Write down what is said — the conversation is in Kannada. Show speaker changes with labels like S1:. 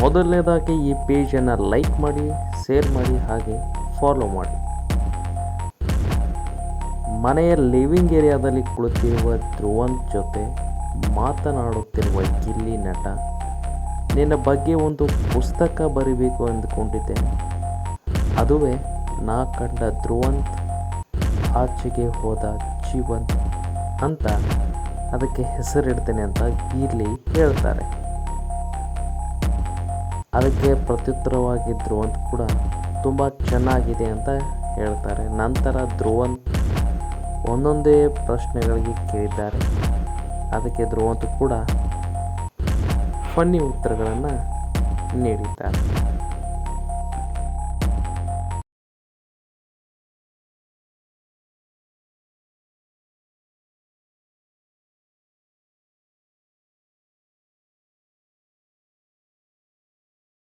S1: ಮೊದಲನೇದಾಗಿ ಈ ಪೇಜನ್ನು ಲೈಕ್ ಮಾಡಿ, ಶೇರ್ ಮಾಡಿ, ಹಾಗೆ ಫಾಲೋ ಮಾಡಿ. ಮನೆಯ ಲಿವಿಂಗ್ ಏರಿಯಾದಲ್ಲಿ ಕುಳಿತಿರುವ ಧ್ರುವನ್ ಜೊತೆ ಮಾತನಾಡುತ್ತಿರುವ ಗಿಲ್ಲಿ ನಟ, ನಿನ್ನ ಬಗ್ಗೆ ಒಂದು ಪುಸ್ತಕ ಬರೀಬೇಕು ಅಂದುಕೊಂಡಿದ್ದೇನೆ ಅದುವೇ ನಾ ಕಂಡ ಧ್ರುವಂತ್ ಆಚೆಗೆ ಹೋದ ಜೀವಂತ್ ಅಂತ ಅದಕ್ಕೆ ಹೆಸರಿಡ್ತೇನೆ ಅಂತ ಇಲ್ಲಿ ಹೇಳ್ತಾರೆ. ಅದಕ್ಕೆ ಪ್ರತ್ಯುತ್ತರವಾಗಿ ಧ್ರುವಂತ್ ಕೂಡ ತುಂಬ ಚೆನ್ನಾಗಿದೆ ಅಂತ ಹೇಳ್ತಾರೆ. ನಂತರ ಧ್ರುವಂತ್ ಒಂದೊಂದೇ ಪ್ರಶ್ನೆಗಳಿಗೆ ಕೇಳಿದ್ದಾರೆ. ಅದಕ್ಕೆ ಧ್ರುವಂತ್ ಕೂಡ ಫನ್ನಿ ಉತ್ತರಗಳನ್ನು ನೀಡಿದ್ದಾರೆ.